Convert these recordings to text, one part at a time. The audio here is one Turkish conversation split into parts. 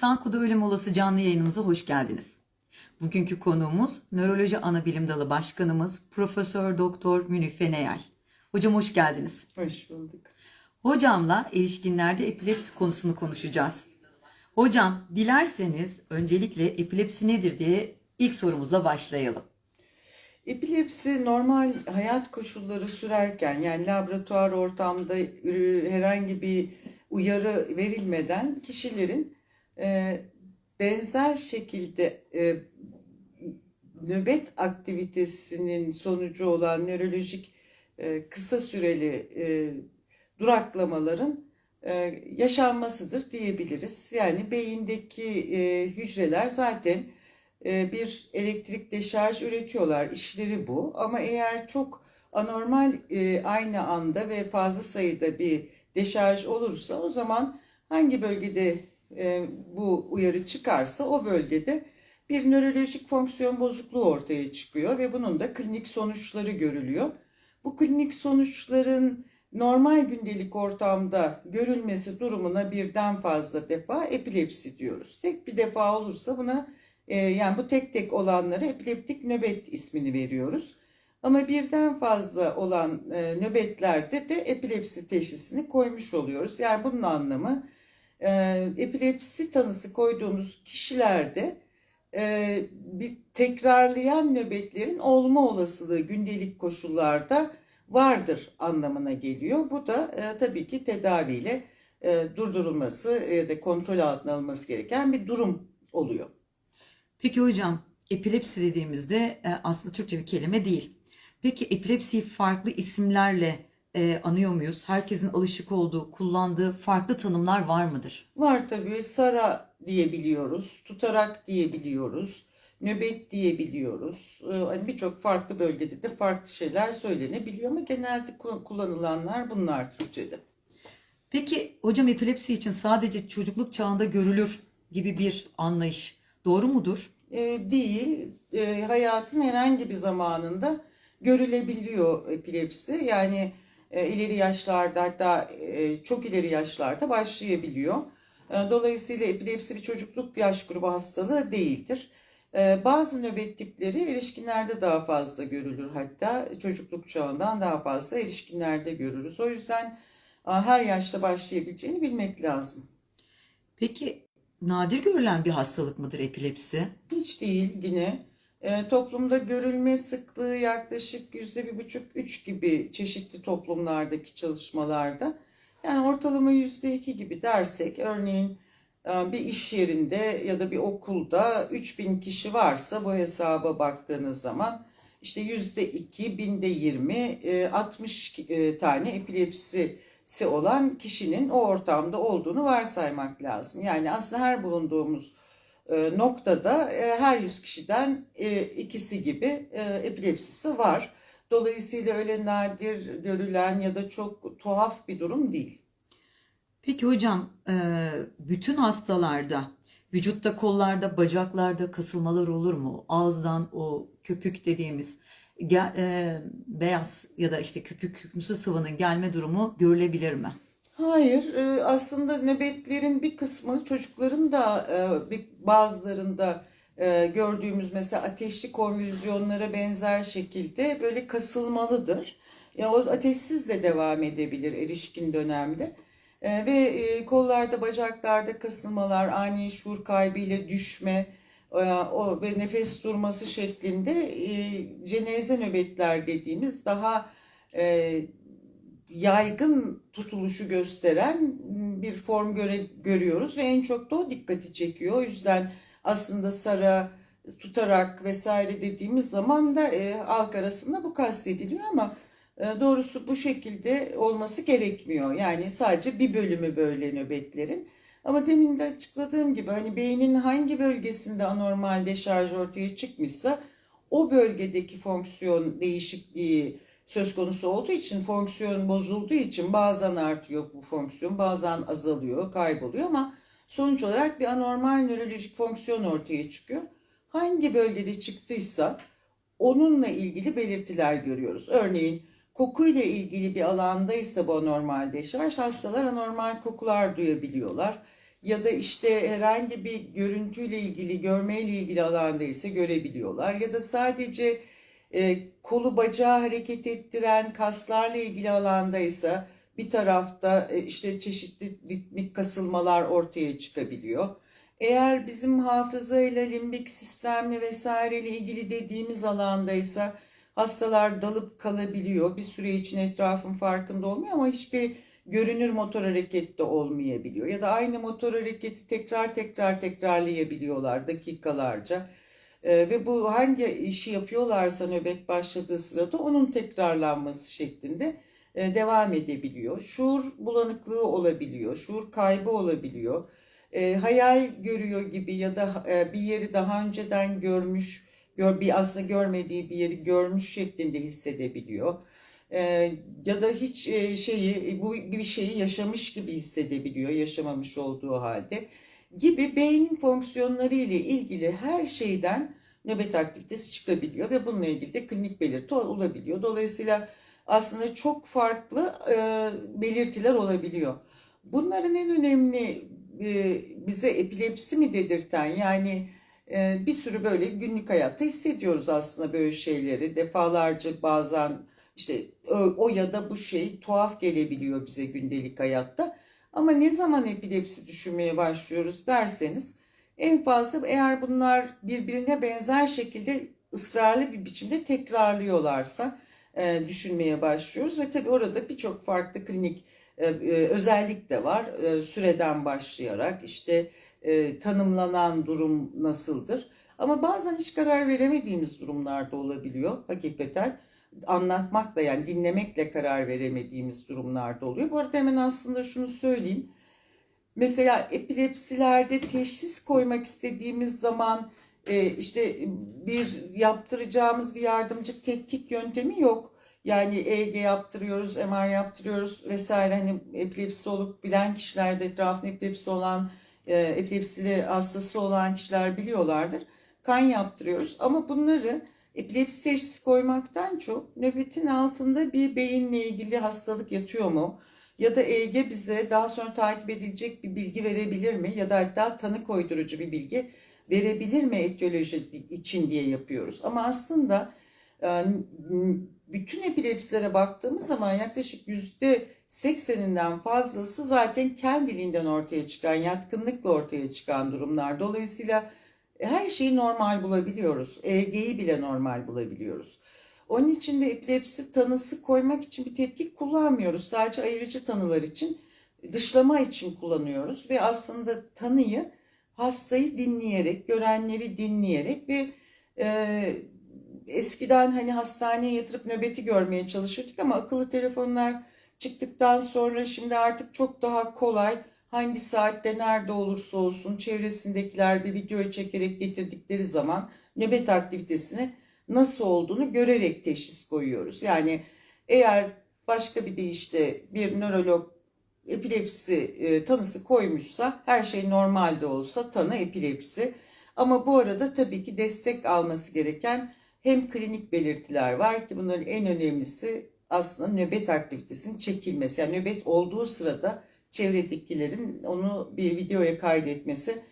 Sanku'da Ölüm Olası canlı yayınımıza hoş geldiniz. Bugünkü konuğumuz Nöroloji Anabilim Dalı Başkanımız Profesör Doktor Müniffe Neyal. Hocam hoş geldiniz. Hoş bulduk. Hocamla erişkinlerde epilepsi konusunu konuşacağız. Hocam dilerseniz öncelikle epilepsi nedir diye ilk sorumuzla başlayalım. Epilepsi normal hayat koşulları sürerken yani laboratuvar ortamda e, herhangi bir uyarı verilmeden kişilerin e, benzer şekilde e, nöbet aktivitesinin sonucu olan nörolojik e, kısa süreli e, duraklamaların e, yaşanmasıdır diyebiliriz. Yani beyindeki e, hücreler zaten e, bir elektrik deşarj üretiyorlar. İşleri bu. Ama eğer çok anormal e, aynı anda ve fazla sayıda bir deşarj olursa o zaman hangi bölgede e, bu uyarı çıkarsa o bölgede bir nörolojik fonksiyon bozukluğu ortaya çıkıyor ve bunun da klinik sonuçları görülüyor. Bu klinik sonuçların normal gündelik ortamda görülmesi durumuna birden fazla defa epilepsi diyoruz. Tek bir defa olursa buna e, yani bu tek tek olanlara epileptik nöbet ismini veriyoruz. Ama birden fazla olan e, nöbetlerde de epilepsi teşhisini koymuş oluyoruz. Yani bunun anlamı e, epilepsi tanısı koyduğumuz kişilerde e, bir tekrarlayan nöbetlerin olma olasılığı gündelik koşullarda vardır anlamına geliyor. Bu da e, tabii ki tedaviyle e, durdurulması ya da kontrol altına alınması gereken bir durum oluyor. Peki hocam epilepsi dediğimizde e, aslında Türkçe bir kelime değil. Peki epilepsiyi farklı isimlerle e, anıyor muyuz? Herkesin alışık olduğu, kullandığı farklı tanımlar var mıdır? Var tabii. Sara diyebiliyoruz, tutarak diyebiliyoruz, nöbet diyebiliyoruz. Ee, Hani birçok farklı bölgede de farklı şeyler söylenebiliyor ama genelde ku- kullanılanlar bunlar Türkçe'de. Peki hocam epilepsi için sadece çocukluk çağında görülür gibi bir anlayış doğru mudur? Ee, değil, e, hayatın herhangi bir zamanında görülebiliyor epilepsi. Yani e, ileri yaşlarda hatta e, çok ileri yaşlarda başlayabiliyor. E, dolayısıyla epilepsi bir çocukluk yaş grubu hastalığı değildir. E, bazı nöbet tipleri erişkinlerde daha fazla görülür hatta çocukluk çağından daha fazla erişkinlerde görürüz. O yüzden e, her yaşta başlayabileceğini bilmek lazım. Peki nadir görülen bir hastalık mıdır epilepsi? Hiç değil yine. E, toplumda görülme sıklığı yaklaşık yüzde bir buçuk üç gibi çeşitli toplumlardaki çalışmalarda. Yani ortalama yüzde iki gibi dersek örneğin e, bir iş yerinde ya da bir okulda 3000 kişi varsa bu hesaba baktığınız zaman işte yüzde iki, binde yirmi, e, 60 e, tane epilepsisi olan kişinin o ortamda olduğunu varsaymak lazım. Yani aslında her bulunduğumuz e, noktada e, her 100 kişiden e, ikisi gibi e, epilepsisi var. Dolayısıyla öyle nadir görülen ya da çok tuhaf bir durum değil. Peki hocam e, bütün hastalarda vücutta kollarda bacaklarda kasılmalar olur mu? Ağızdan o köpük dediğimiz e, beyaz ya da işte köpük sıvının gelme durumu görülebilir mi? Hayır, e, aslında nöbetlerin bir kısmı çocukların da e, bazılarında e, gördüğümüz mesela ateşli konvülsiyonlara benzer şekilde böyle kasılmalıdır. Ya o ateşsiz de devam edebilir erişkin dönemde. Ve kollarda, bacaklarda kasılmalar, ani şuur kaybıyla düşme, o ve nefes durması şeklinde e, ceneze nöbetler dediğimiz daha yaygın tutuluşu gösteren bir form göre, görüyoruz ve en çok da o dikkati çekiyor. O yüzden aslında sara tutarak vesaire dediğimiz zaman da e, halk arasında bu kastediliyor ama e, doğrusu bu şekilde olması gerekmiyor. Yani sadece bir bölümü böyle nöbetlerin. Ama demin de açıkladığım gibi hani beynin hangi bölgesinde anormal deşarj ortaya çıkmışsa o bölgedeki fonksiyon değişikliği söz konusu olduğu için fonksiyon bozulduğu için bazen artıyor bu fonksiyon bazen azalıyor kayboluyor ama sonuç olarak bir anormal nörolojik fonksiyon ortaya çıkıyor. Hangi bölgede çıktıysa onunla ilgili belirtiler görüyoruz. Örneğin kokuyla ilgili bir alandaysa bu anormal deşarj hastalar anormal kokular duyabiliyorlar. ya da işte herhangi bir görüntüyle ilgili, görmeyle ilgili alanda ise görebiliyorlar. Ya da sadece e, kolu bacağı hareket ettiren kaslarla ilgili alandaysa bir tarafta e, işte çeşitli ritmik kasılmalar ortaya çıkabiliyor. Eğer bizim hafızayla, limbik sistemle vesaireyle ilgili dediğimiz alandaysa hastalar dalıp kalabiliyor. Bir süre için etrafın farkında olmuyor ama hiçbir görünür motor hareket de olmayabiliyor. Ya da aynı motor hareketi tekrar tekrar tekrarlayabiliyorlar dakikalarca. Ee, ve bu hangi işi yapıyorlarsa nöbet başladığı sırada onun tekrarlanması şeklinde e, devam edebiliyor. Şuur bulanıklığı olabiliyor, şuur kaybı olabiliyor. E, hayal görüyor gibi ya da e, bir yeri daha önceden görmüş, gör, bir aslında görmediği bir yeri görmüş şeklinde hissedebiliyor. Ya da hiç şeyi bu bir şeyi yaşamış gibi hissedebiliyor, yaşamamış olduğu halde gibi beyin fonksiyonları ile ilgili her şeyden nöbet aktivitesi çıkabiliyor ve bununla ilgili de klinik belirti olabiliyor. Dolayısıyla aslında çok farklı e, belirtiler olabiliyor. Bunların en önemli e, bize epilepsi mi dedirten yani e, bir sürü böyle günlük hayatta hissediyoruz aslında böyle şeyleri. Defalarca bazen işte o ya da bu şey tuhaf gelebiliyor bize gündelik hayatta. Ama ne zaman epilepsi düşünmeye başlıyoruz derseniz en fazla eğer bunlar birbirine benzer şekilde ısrarlı bir biçimde tekrarlıyorlarsa e, düşünmeye başlıyoruz ve tabii orada birçok farklı klinik e, e, özellik de var. E, süreden başlayarak işte e, tanımlanan durum nasıldır? Ama bazen hiç karar veremediğimiz durumlarda olabiliyor hakikaten. Anlatmakla yani dinlemekle karar veremediğimiz durumlarda oluyor. Bu arada hemen aslında şunu söyleyeyim. Mesela epilepsilerde teşhis koymak istediğimiz zaman e, işte bir yaptıracağımız bir yardımcı tetkik yöntemi yok. Yani EEG yaptırıyoruz, MR yaptırıyoruz vesaire. Hani epilepsi olup bilen kişiler de etrafında epilepsi olan, e, epilepsili hastası olan kişiler biliyorlardır. Kan yaptırıyoruz ama bunları epilepsi teşhisi koymaktan çok nöbetin altında bir beyinle ilgili hastalık yatıyor mu? Ya da EEG bize daha sonra takip edilecek bir bilgi verebilir mi? Ya da hatta tanı koydurucu bir bilgi verebilir mi etiyoloji için diye yapıyoruz. Ama aslında e, bütün epilepsilere baktığımız zaman yaklaşık yüzde sekseninden fazlası zaten kendiliğinden ortaya çıkan, yatkınlıkla ortaya çıkan durumlar. Dolayısıyla her şeyi normal bulabiliyoruz. EEG'yi bile normal bulabiliyoruz. Onun için de epilepsi tanısı koymak için bir tetkik kullanmıyoruz. Sadece ayırıcı tanılar için, dışlama için kullanıyoruz. Ve aslında tanıyı hastayı dinleyerek, görenleri dinleyerek ve e, eskiden hani hastaneye yatırıp nöbeti görmeye çalışırdık ama akıllı telefonlar çıktıktan sonra şimdi artık çok daha kolay hangi saatte nerede olursa olsun çevresindekiler bir video çekerek getirdikleri zaman nöbet aktivitesini nasıl olduğunu görerek teşhis koyuyoruz. Yani eğer başka bir deyişle bir nörolog epilepsi e, tanısı koymuşsa her şey normalde olsa tanı epilepsi. Ama bu arada tabii ki destek alması gereken hem klinik belirtiler var ki bunların en önemlisi aslında nöbet aktivitesinin çekilmesi. Yani nöbet olduğu sırada çevredekilerin onu bir videoya kaydetmesi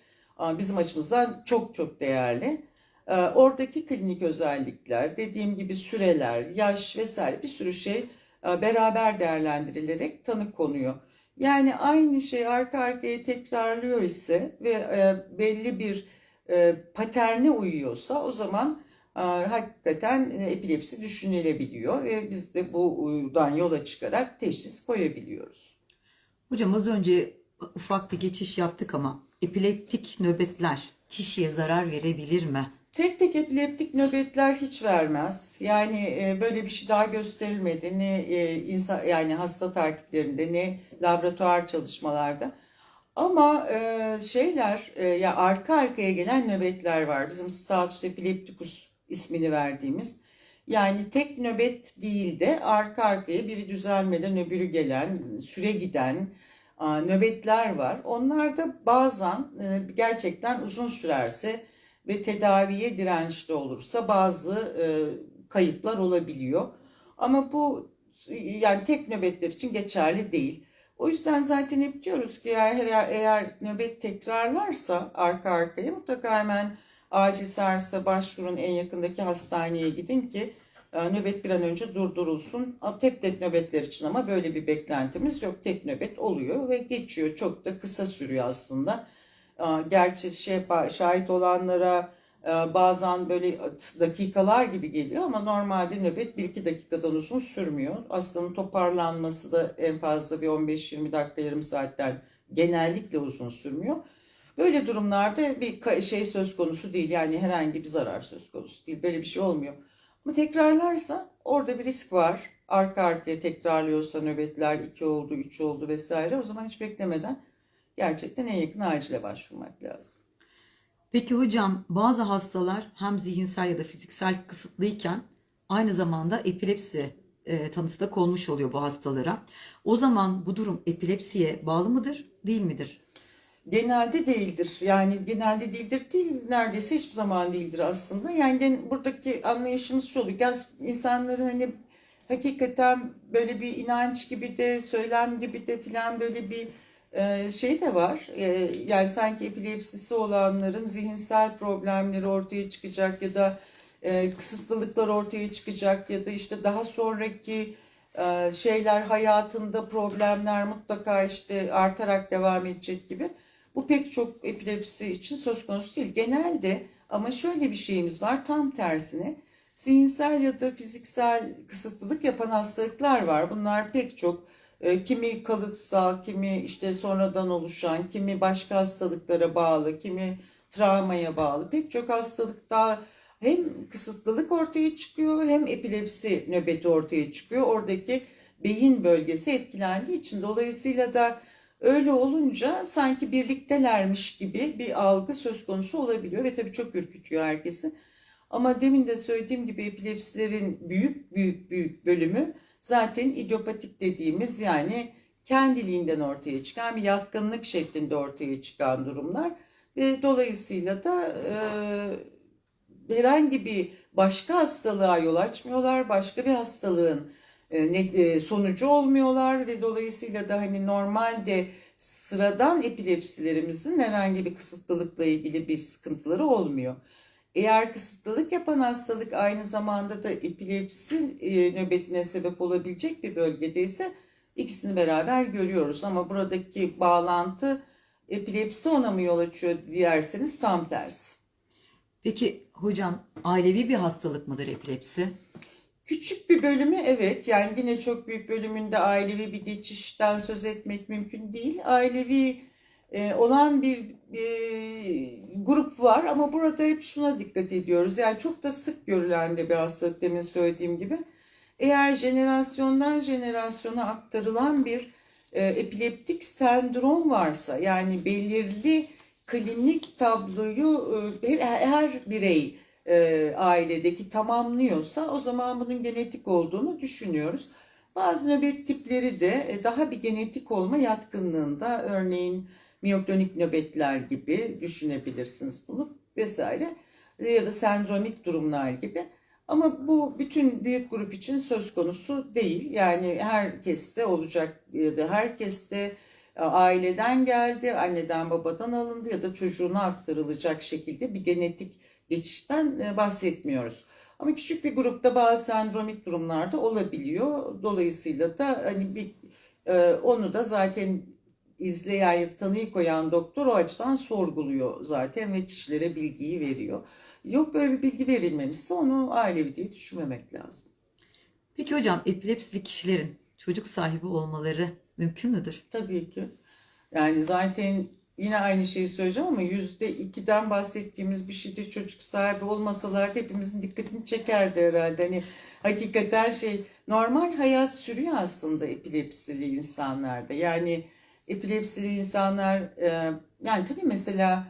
bizim açımızdan çok çok değerli. E, oradaki klinik özellikler, dediğim gibi süreler, yaş vesaire bir sürü şey beraber değerlendirilerek tanı konuyor. Yani aynı şey arka arkaya tekrarlıyor ise ve e, belli bir e, paterne uyuyorsa o zaman hakikaten e, epilepsi düşünülebiliyor ve biz de buradan yola çıkarak teşhis koyabiliyoruz. Hocam az önce ufak bir geçiş yaptık ama epileptik nöbetler kişiye zarar verebilir mi? Tek tek epileptik nöbetler hiç vermez. Yani e, böyle bir şey daha gösterilmedi ne e, insan yani hasta takiplerinde ne laboratuvar çalışmalarda. Ama e, şeyler ya arka arkaya gelen nöbetler var. Bizim status epilepticus ismini verdiğimiz. Yani tek nöbet değil de arka arkaya biri düzelmeden öbürü gelen, süre giden nöbetler var. Onlar da bazen e, gerçekten uzun sürerse ve tedaviye dirençli olursa bazı e, kayıplar olabiliyor. Ama bu yani tek nöbetler için geçerli değil. O yüzden zaten hep diyoruz ki eğer, eğer nöbet tekrarlarsa arka arkaya mutlaka hemen acil başvurun en yakındaki hastaneye gidin ki e, nöbet bir an önce durdurulsun. Tek tek nöbetler için ama böyle bir beklentimiz yok. Tek nöbet oluyor ve geçiyor. Çok da kısa sürüyor aslında. E, Gerçi şey, şahit olanlara e, bazen böyle dakikalar gibi geliyor ama normalde nöbet 1-2 dakikadan uzun sürmüyor. Hastanın toparlanması da en fazla bir 15-20 dakika yarım saatten genellikle uzun sürmüyor. Böyle durumlarda bir şey söz konusu değil yani herhangi bir zarar söz konusu değil. Böyle bir şey olmuyor. Ama tekrarlarsa orada bir risk var. Arka arkaya tekrarlıyorsa nöbetler 2 oldu, 3 oldu vesaire o zaman hiç beklemeden gerçekten en yakın acile başvurmak lazım. Peki hocam bazı hastalar hem zihinsel ya da fiziksel kısıtlıyken aynı zamanda epilepsi e, tanısı da konmuş oluyor bu hastalara. O zaman bu durum epilepsiye bağlı mıdır, değil midir? Genelde değildir. Yani genelde değildir değil, neredeyse hiçbir zaman değildir aslında. Yani buradaki anlayışımız şu oluyor. Gaz insanların hani hakikaten böyle bir inanç gibi de söylem gibi de filan böyle bir e, şey de var. E, yani sanki epilepsisi olanların zihinsel problemleri ortaya çıkacak ya da e, kısıtlılıklar ortaya çıkacak ya da işte daha sonraki şeyler hayatında problemler mutlaka işte artarak devam edecek gibi. Bu pek çok epilepsi için söz konusu değil. Genelde ama şöyle bir şeyimiz var tam tersine. Zihinsel ya da fiziksel kısıtlılık yapan hastalıklar var. Bunlar pek çok e, kimi kalıtsal, kimi işte sonradan oluşan, kimi başka hastalıklara bağlı, kimi travmaya bağlı. Pek çok hastalıkta hem kısıtlılık ortaya çıkıyor hem epilepsi nöbeti ortaya çıkıyor. Oradaki beyin bölgesi etkilendiği için dolayısıyla da öyle olunca sanki birliktelermiş gibi bir algı söz konusu olabiliyor ve tabii çok ürkütüyor herkesi. Ama demin de söylediğim gibi epilepsilerin büyük büyük büyük bölümü zaten idiopatik dediğimiz yani kendiliğinden ortaya çıkan bir yatkınlık şeklinde ortaya çıkan durumlar ve dolayısıyla da e, herhangi bir başka hastalığa yol açmıyorlar, başka bir hastalığın sonucu olmuyorlar ve dolayısıyla da hani normalde sıradan epilepsilerimizin herhangi bir kısıtlılıkla ilgili bir sıkıntıları olmuyor. Eğer kısıtlılık yapan hastalık aynı zamanda da epilepsi e, nöbetine sebep olabilecek bir bölgedeyse ikisini beraber görüyoruz. Ama buradaki bağlantı epilepsi ona mı yol açıyor diyerseniz tam tersi. Peki hocam ailevi bir hastalık mıdır epilepsi? Küçük bir bölümü evet yani yine çok büyük bölümünde ailevi bir geçişten söz etmek mümkün değil. Ailevi e, olan bir e, grup var ama burada hep şuna dikkat ediyoruz. Yani çok da sık görülen de bir hastalık demin söylediğim gibi. Eğer jenerasyondan jenerasyona aktarılan bir e, epileptik sendrom varsa yani belirli klinik tabloyu e, her, birey e, ailedeki tamamlıyorsa o zaman bunun genetik olduğunu düşünüyoruz. Bazı nöbet tipleri de e, daha bir genetik olma yatkınlığında örneğin miyoklonik nöbetler gibi düşünebilirsiniz bunu vesaire ya da sendromik durumlar gibi. Ama bu bütün büyük grup için söz konusu değil. Yani herkeste olacak ya da herkeste e, aileden geldi, anneden babadan alındı ya da çocuğuna aktarılacak şekilde bir genetik geçişten e, bahsetmiyoruz. Ama küçük bir grupta bazı sendromik durumlarda olabiliyor. Dolayısıyla da hani bir e, onu da zaten izleyen ya tanıyı koyan doktor o açıdan sorguluyor zaten ve kişilere bilgiyi veriyor. Yok böyle bir bilgi verilmemişse onu ailevi diye düşünmemek lazım. Peki hocam epilepsili kişilerin çocuk sahibi olmaları mümkün müdür? Tabii ki. Yani zaten yine aynı şeyi söyleyeceğim ama yüzde ikiden bahsettiğimiz bir şeyde çocuk sahibi olmasalardı hepimizin dikkatini çekerdi herhalde. Hani hakikaten şey normal hayat sürüyor aslında epilepsili insanlarda. Yani epilepsili insanlar e, yani tabii mesela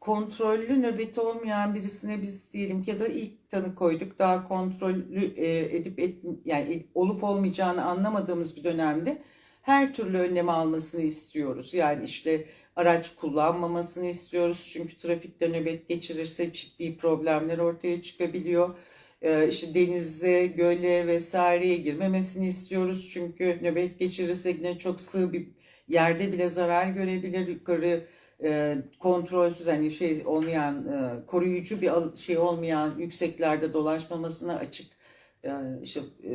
kontrollü nöbeti olmayan birisine biz diyelim ki ya da ilk tanı koyduk daha kontrollü e, edip et, yani olup olmayacağını anlamadığımız bir dönemde her türlü önlemi almasını istiyoruz. Yani işte araç kullanmamasını istiyoruz. Çünkü trafikte nöbet geçirirse ciddi problemler ortaya çıkabiliyor. Ee, denize, göle vesaireye girmemesini istiyoruz. Çünkü nöbet geçirirse yine çok sığ bir yerde bile zarar görebilir. Yukarı e, kontrolsüz hani şey olmayan e, koruyucu bir şey olmayan yükseklerde dolaşmamasına açık işte e,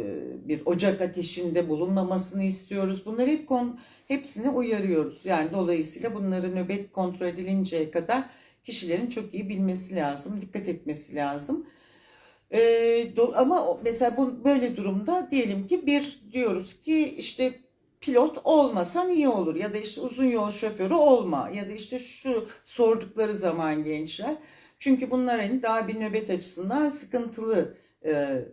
bir ocak ateşinde bulunmamasını istiyoruz. Bunları hep kon, hepsini uyarıyoruz. Yani dolayısıyla bunları nöbet kontrol edilinceye kadar kişilerin çok iyi bilmesi lazım, dikkat etmesi lazım. E, ama mesela bu böyle durumda diyelim ki bir diyoruz ki işte pilot olmasan iyi olur ya da işte uzun yol şoförü olma ya da işte şu sordukları zaman gençler. Çünkü bunlar hani daha bir nöbet açısından sıkıntılı e,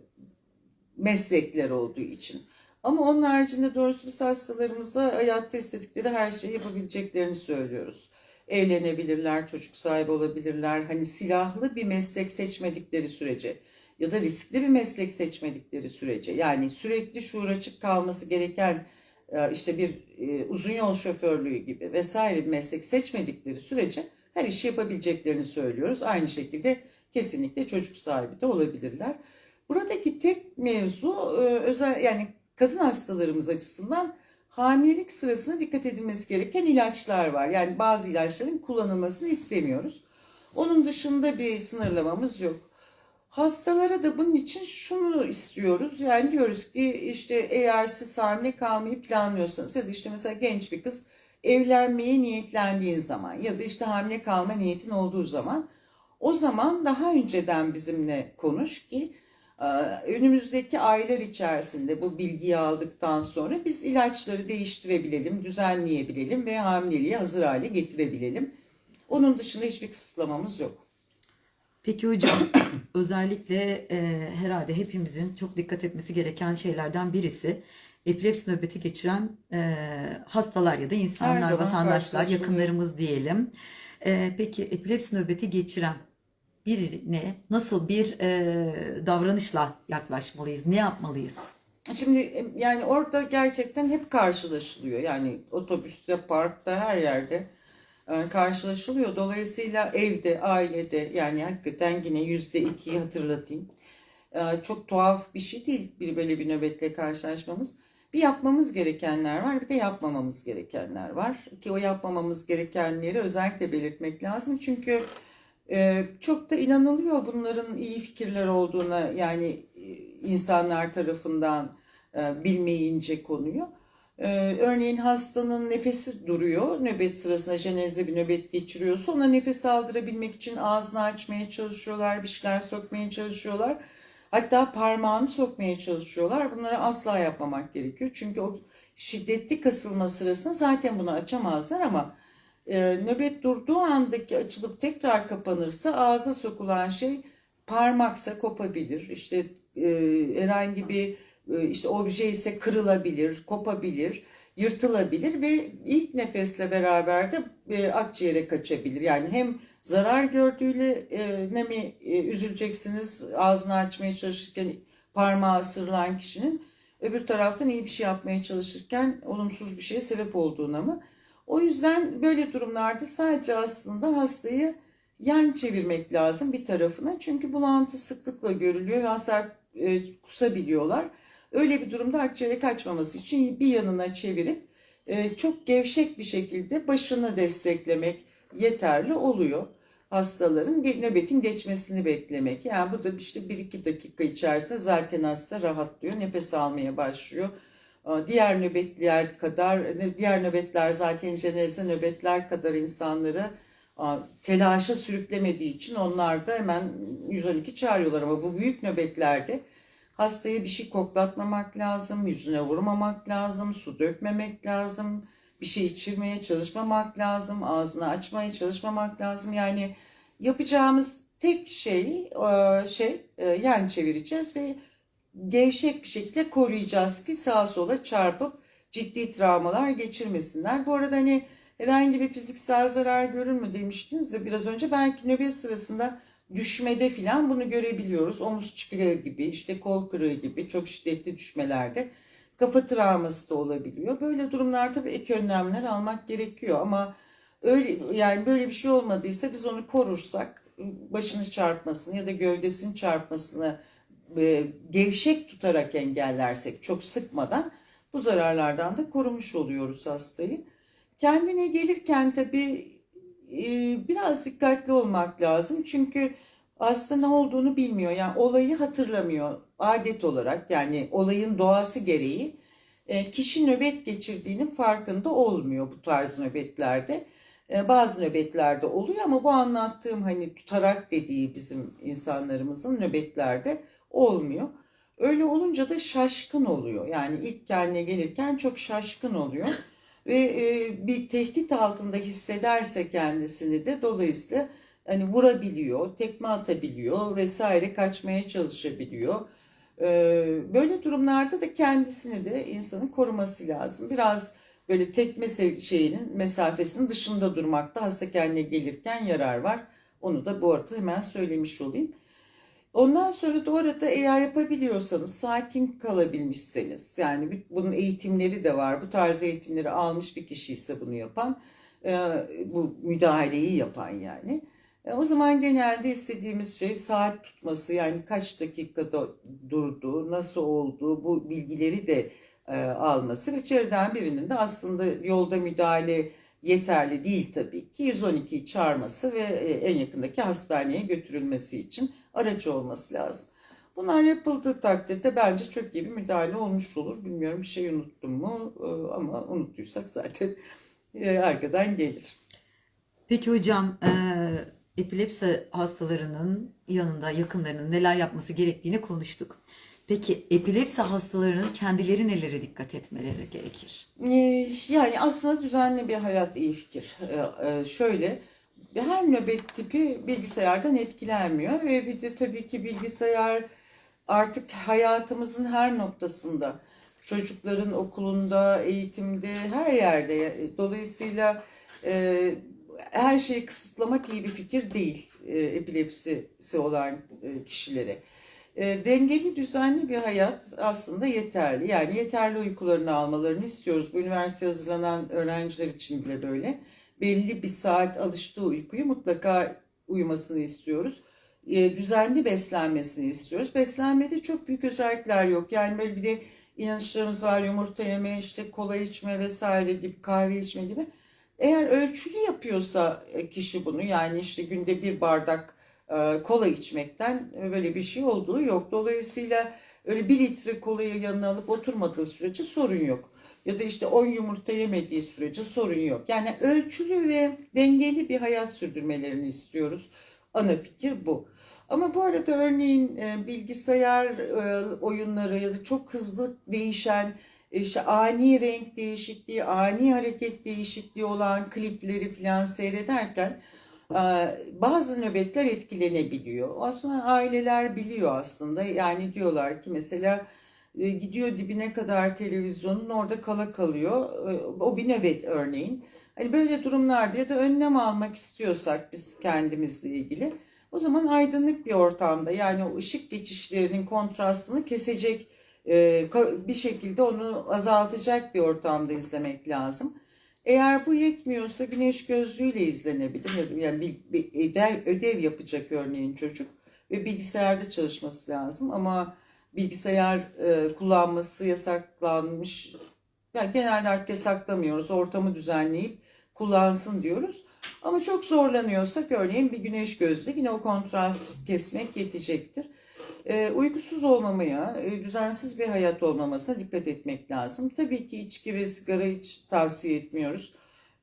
meslekler olduğu için. Ama onun haricinde doğrusu biz hastalarımızla hayatta istedikleri her şeyi yapabileceklerini söylüyoruz. Evlenebilirler, çocuk sahibi olabilirler. Hani silahlı bir meslek seçmedikleri sürece ya da riskli bir meslek seçmedikleri sürece yani sürekli şuur açık kalması gereken e, işte bir e, uzun yol şoförlüğü gibi vesaire bir meslek seçmedikleri sürece her işi yapabileceklerini söylüyoruz. Aynı şekilde kesinlikle çocuk sahibi de olabilirler. Buradaki tek mevzu e, özel yani kadın hastalarımız açısından hamilelik sırasında dikkat edilmesi gereken ilaçlar var. Yani bazı ilaçların kullanılmasını istemiyoruz. Onun dışında bir sınırlamamız yok. Hastalara da bunun için şunu istiyoruz. Yani diyoruz ki işte eğer siz hamile kalmayı planlıyorsanız ya da işte mesela genç bir kız evlenmeye niyetlendiğin zaman ya da işte hamile kalma niyetin olduğu zaman o zaman daha önceden bizimle konuş ki önümüzdeki aylar içerisinde bu bilgiyi aldıktan sonra biz ilaçları değiştirebilelim, düzenleyebilelim ve hamileliği hazır hale getirebilelim. Onun dışında hiçbir kısıtlamamız yok. Peki hocam özellikle e, herhalde hepimizin çok dikkat etmesi gereken şeylerden birisi epilepsi nöbeti geçiren e, hastalar ya da insanlar, vatandaşlar, yakınlarımız diyelim. E, peki epilepsi nöbeti geçiren birine nasıl bir e, davranışla yaklaşmalıyız? Ne yapmalıyız? Şimdi e, yani orada gerçekten hep karşılaşılıyor. Yani otobüste, parkta, her yerde e, karşılaşılıyor. Dolayısıyla evde, ailede yani hakikaten yine yüzde ikiyi hatırlatayım. E, Çok tuhaf bir şey değil bir böyle bir nöbetle karşılaşmamız. Bir yapmamız gerekenler var, bir de yapmamamız gerekenler var. Ki o yapmamamız gerekenleri özellikle belirtmek lazım. Çünkü e, çok da inanılıyor bunların iyi fikirler olduğuna yani e, insanlar tarafından e, bilmeyince konuyu. E, örneğin hastanın nefesi duruyor. Nöbet sırasında jenerize bir nöbet geçiriyorsa ona nefes aldırabilmek için ağzını açmaya çalışıyorlar, bir şeyler sokmaya çalışıyorlar. Hatta parmağını sokmaya çalışıyorlar. Bunları asla yapmamak gerekiyor. Çünkü o şiddetli kasılma sırasında zaten bunu açamazlar ama e, nöbet durduğu andaki açılıp tekrar kapanırsa ağza sokulan şey parmaksa kopabilir. İşte e, herhangi bir e, işte obje ise kırılabilir, kopabilir, yırtılabilir ve ilk nefesle beraber de e, akciğere kaçabilir. Yani hem zarar gördüğüyle e, ne mi e, üzüleceksiniz ağzını açmaya çalışırken parmağı ısırılan kişinin öbür taraftan iyi bir şey yapmaya çalışırken olumsuz bir şeye sebep olduğuna mı? O yüzden böyle durumlarda sadece aslında hastayı yan çevirmek lazım bir tarafına. Çünkü bulantı sıklıkla görülüyor ve hastalar e, kusabiliyorlar. Öyle bir durumda akciğere kaçmaması için bir yanına çevirip e, çok gevşek bir şekilde başını desteklemek yeterli oluyor. Hastaların nöbetin geçmesini beklemek. Yani bu da işte 1-2 dakika içerisinde zaten hasta rahatlıyor, nefes almaya başlıyor. Diğer nöbetler kadar, diğer nöbetler zaten jenerize nöbetler kadar insanları telaşa sürüklemediği için onlar da hemen 112 çağırıyorlar. Ama bu büyük nöbetlerde hastaya bir şey koklatmamak lazım, yüzüne vurmamak lazım, su dökmemek lazım, bir şey içirmeye çalışmamak lazım, ağzını açmaya çalışmamak lazım. Yani yapacağımız tek şey şey yan çevireceğiz ve gevşek bir şekilde koruyacağız ki sağa sola çarpıp ciddi travmalar geçirmesinler. Bu arada hani herhangi bir fiziksel zarar görür mü demiştiniz de biraz önce belki nöbet sırasında düşmede filan bunu görebiliyoruz. Omuz çıkığı gibi, işte kol kırığı gibi çok şiddetli düşmelerde kafa travması da olabiliyor. Böyle durumlarda tabii ek önlemler almak gerekiyor ama öyle yani böyle bir şey olmadıysa biz onu korursak başını çarpmasını ya da gövdesini çarpmasını e, gevşek tutarak engellersek çok sıkmadan bu zararlardan da korumuş oluyoruz hastayı. Kendine gelirken tabii e, biraz dikkatli olmak lazım. Çünkü aslında ne olduğunu bilmiyor. Yani olayı hatırlamıyor adet olarak yani olayın doğası gereği e, kişi nöbet geçirdiğinin farkında olmuyor bu tarz nöbetlerde. E, Bazı nöbetlerde oluyor ama bu anlattığım hani tutarak dediği bizim insanlarımızın nöbetlerde olmuyor. Öyle olunca da şaşkın oluyor. Yani ilk kendine gelirken çok şaşkın oluyor. Ve e, bir tehdit altında hissederse kendisini de dolayısıyla hani vurabiliyor, tekme atabiliyor vesaire kaçmaya çalışabiliyor. Ee, Böyle durumlarda da kendisini de insanın koruması lazım. Biraz böyle tekme şeyinin mesafesinin dışında durmakta hasta kendine gelirken yarar var. Onu da bu arada hemen söylemiş olayım. Ondan sonra da orada eğer yapabiliyorsanız, sakin kalabilmişseniz, yani bunun eğitimleri de var. Bu tarz eğitimleri almış bir kişi ise bunu yapan, e, bu müdahaleyi yapan yani. E, O zaman genelde istediğimiz şey saat tutması yani kaç dakikada durdu, nasıl oldu bu bilgileri de e, alması içeriden birinin de aslında yolda müdahale yeterli değil tabii ki 112'yi çağırması ve en yakındaki hastaneye götürülmesi için aracı olması lazım. Bunlar yapıldığı takdirde bence çok iyi bir müdahale olmuş olur. Bilmiyorum bir şey unuttum mu E, ama unuttuysak zaten e, arkadan gelir. Peki hocam, e, epilepsi hastalarının yanında yakınlarının neler yapması gerektiğini konuştuk. Peki epilepsi hastalarının kendileri nelere dikkat etmeleri gerekir? Ee, Yani aslında düzenli bir hayat iyi fikir. Ee, e, Şöyle, her nöbet tipi bilgisayardan etkilenmiyor ve bir de tabii ki bilgisayar artık hayatımızın her noktasında, çocukların okulunda, eğitimde, her yerde. Dolayısıyla e, her şeyi kısıtlamak iyi bir fikir değil e, epilepsisi olan e, kişilere. E, dengeli, düzenli bir hayat aslında yeterli. Yani yeterli uykularını almalarını istiyoruz. Bu üniversiteye hazırlanan öğrenciler için bile böyle. Belli bir saat alıştığı uykuyu mutlaka uyumasını istiyoruz. E, düzenli beslenmesini istiyoruz. Beslenmede çok büyük özellikler yok. Yani böyle bir de inanışlarımız var. Yumurta yeme, işte kola içme vesaire gibi, kahve içme gibi. Eğer ölçülü yapıyorsa e, kişi bunu yani işte günde bir bardak e, kola içmekten e, böyle bir şey olduğu yok. Dolayısıyla öyle bir litre kolayı yanına alıp oturmadığı sürece sorun yok. Ya da işte 10 yumurta yemediği sürece sorun yok. Yani ölçülü ve dengeli bir hayat sürdürmelerini istiyoruz. Ana fikir bu. Ama bu arada örneğin e, bilgisayar e, oyunları ya da çok hızlı değişen işte ani renk değişikliği, ani hareket değişikliği olan klipleri falan seyrederken e, bazı nöbetler etkilenebiliyor. Aslında aileler biliyor aslında. Yani diyorlar ki mesela e, gidiyor dibine kadar televizyonun orada kala kalıyor. E, O bir nöbet örneğin. Hani böyle durumlarda ya da önlem almak istiyorsak biz kendimizle ilgili o zaman aydınlık bir ortamda yani o ışık geçişlerinin kontrastını kesecek e, bir şekilde onu azaltacak bir ortamda izlemek lazım. Eğer bu yetmiyorsa güneş gözlüğüyle izlenebilir. Yani bir ödev, ödev yapacak örneğin çocuk ve bilgisayarda çalışması lazım ama bilgisayar e, kullanması yasaklanmış. Yani genelde artık yasaklamıyoruz. Ortamı düzenleyip kullansın diyoruz. Ama çok zorlanıyorsak örneğin bir güneş gözlüğü yine o kontrast kesmek yetecektir. E, uykusuz olmamaya, e, düzensiz bir hayat olmamasına dikkat etmek lazım. Tabii ki içki ve sigara hiç tavsiye etmiyoruz.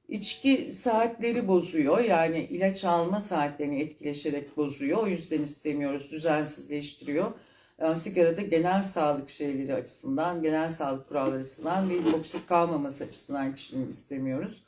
İçki saatleri bozuyor. Yani ilaç alma saatlerini etkileşerek bozuyor. O yüzden istemiyoruz. Düzensizleştiriyor. E, sigara da genel sağlık şeyleri açısından, genel sağlık kuralları açısından ve toksik kalmaması açısından kişinin istemiyoruz.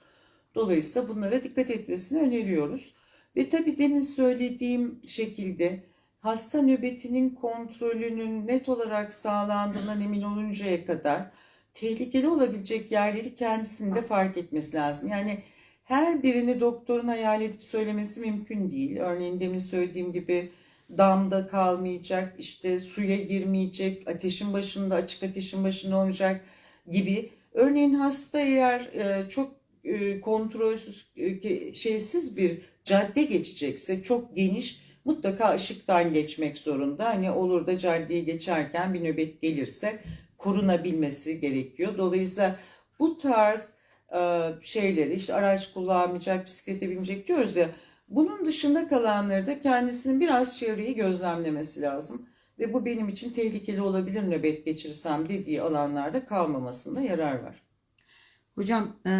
Dolayısıyla bunlara dikkat etmesini öneriyoruz. Ve tabii demin söylediğim şekilde hasta nöbetinin kontrolünün net olarak sağlandığından emin oluncaya kadar tehlikeli olabilecek yerleri kendisinin de fark etmesi lazım. Yani her birini doktorun hayal edip söylemesi mümkün değil. Örneğin demin söylediğim gibi damda kalmayacak, işte suya girmeyecek, ateşin başında, açık ateşin başında olmayacak gibi. Örneğin hasta eğer e, çok e, kontrolsüz, e, şeysiz bir cadde geçecekse çok geniş mutlaka ışıktan geçmek zorunda. Hani olur da caddeyi geçerken bir nöbet gelirse korunabilmesi gerekiyor. Dolayısıyla bu tarz şeyleri işte araç kullanmayacak, bisiklete binecek diyoruz ya. Bunun dışında kalanları da kendisinin biraz çevreyi gözlemlemesi lazım. Ve bu benim için tehlikeli olabilir nöbet geçirirsem dediği alanlarda kalmamasında yarar var. Hocam e,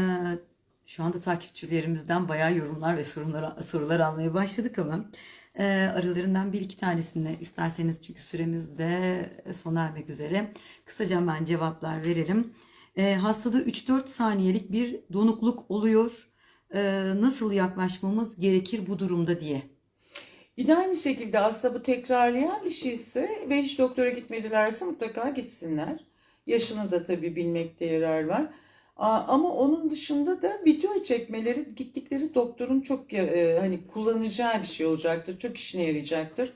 şu anda takipçilerimizden bayağı yorumlar ve sorular, sorular almaya başladık ama e, aralarından bir iki tanesini isterseniz çünkü süremiz de sona ermek üzere kısaca hemen cevaplar verelim. E, hastada 3-4 saniyelik bir donukluk oluyor. E, nasıl yaklaşmamız gerekir bu durumda diye. Yine aynı şekilde aslında bu tekrarlayan bir şeyse ve hiç doktora gitmedilerse mutlaka gitsinler. Yaşını da tabii bilmekte yarar var. Ama onun dışında da video çekmeleri gittikleri doktorun çok e, hani kullanacağı bir şey olacaktır. Çok işine yarayacaktır.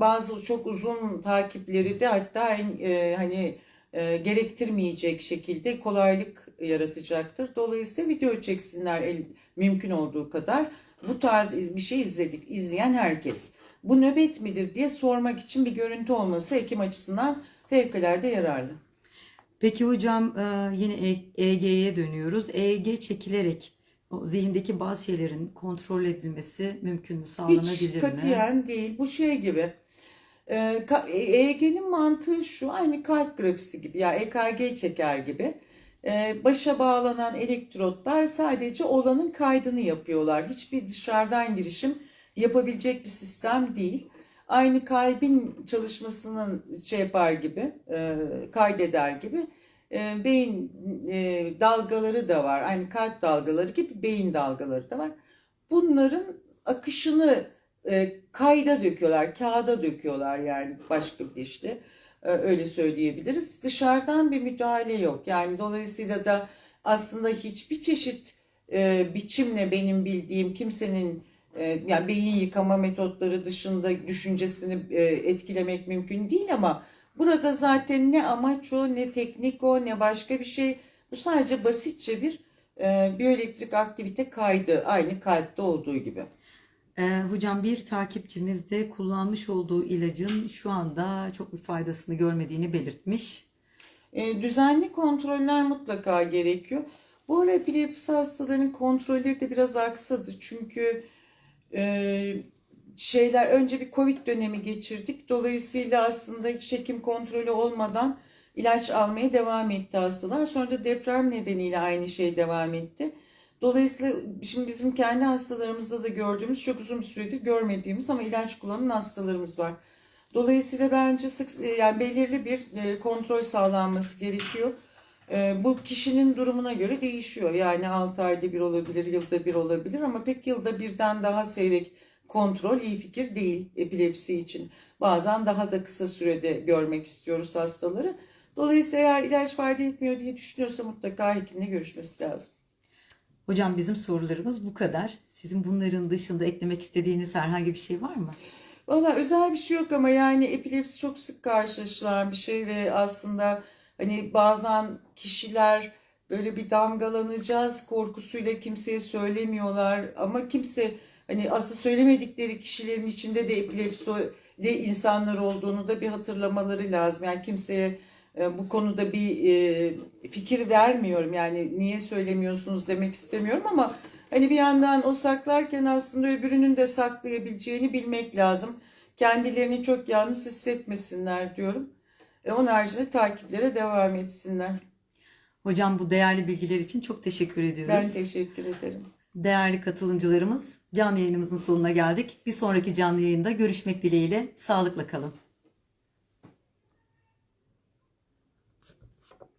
Bazı çok uzun takipleri de hatta e, hani e, gerektirmeyecek şekilde kolaylık yaratacaktır. Dolayısıyla video çeksinler el, mümkün olduğu kadar. Bu tarz bir şey izledik, izleyen herkes. Bu nöbet midir diye sormak için bir görüntü olması hekim açısından fevkalade yararlı. Peki hocam e, yine E- EEG'ye dönüyoruz. EEG çekilerek o zihindeki bazı şeylerin kontrol edilmesi mümkün mü, sağlanabilir Hiç mi? katiyen değil. Bu şey gibi. Ee, ka- EEG'nin mantığı şu, aynı kalp grafisi gibi, ya EKG çeker gibi. Ee, başa bağlanan elektrotlar sadece olanın kaydını yapıyorlar. Hiçbir dışarıdan girişim yapabilecek bir sistem değil. Aynı kalbin çalışmasının şey yapar gibi, e, kaydeder gibi e, beyin e, dalgaları da var. Aynı kalp dalgaları gibi beyin dalgaları da var. Bunların akışını e, kayda döküyorlar, kağıda döküyorlar yani başka bir işte e, öyle söyleyebiliriz. Dışarıdan bir müdahale yok. Yani dolayısıyla da aslında hiçbir çeşit e, biçimle benim bildiğim kimsenin e, yani beyin yıkama metotları dışında düşüncesini e, etkilemek mümkün değil ama burada zaten ne amaç o, ne teknik o, ne başka bir şey. Bu sadece basitçe bir e, biyoelektrik aktivite kaydı aynı kalpte olduğu gibi. Ee, hocam bir takipçimiz de kullanmış olduğu ilacın şu anda çok bir faydasını görmediğini belirtmiş. E, düzenli kontroller mutlaka gerekiyor. Bu ara epilepsi hastalarının kontrolleri de biraz aksadı. Çünkü e, şeyler önce bir Covid dönemi geçirdik. Dolayısıyla aslında hiç hekim kontrolü olmadan ilaç almaya devam etti hastalar. Sonra da deprem nedeniyle aynı şey devam etti. Dolayısıyla şimdi bizim kendi hastalarımızda da gördüğümüz çok uzun bir süredir görmediğimiz ama ilaç kullanan hastalarımız var. Dolayısıyla bence sık yani belirli bir e, kontrol sağlanması gerekiyor. E, Bu kişinin durumuna göre değişiyor. Yani 6 ayda bir olabilir, yılda bir olabilir ama pek yılda birden daha seyrek kontrol iyi fikir değil epilepsi için. Bazen daha da kısa sürede görmek istiyoruz hastaları. Dolayısıyla eğer ilaç fayda etmiyor diye düşünüyorsa mutlaka hekimle görüşmesi lazım. Hocam bizim sorularımız bu kadar. Sizin bunların dışında eklemek istediğiniz herhangi bir şey var mı? Valla özel bir şey yok ama yani epilepsi çok sık karşılaşılan bir şey ve aslında hani bazen kişiler böyle bir damgalanacağız korkusuyla kimseye söylemiyorlar ama kimse hani aslında söylemedikleri kişilerin içinde de epilepsi de insanlar olduğunu da bir hatırlamaları lazım. Yani kimseye bu konuda bir e, fikir vermiyorum yani niye söylemiyorsunuz demek istemiyorum ama hani bir yandan o saklarken aslında öbürünün de saklayabileceğini bilmek lazım. Kendilerini çok yalnız hissetmesinler diyorum. E, onun haricinde takiplere devam etsinler. Hocam bu değerli bilgiler için çok teşekkür ediyoruz. Ben teşekkür ederim. Değerli katılımcılarımız, canlı yayınımızın sonuna geldik. Bir sonraki canlı yayında görüşmek dileğiyle. Sağlıkla kalın.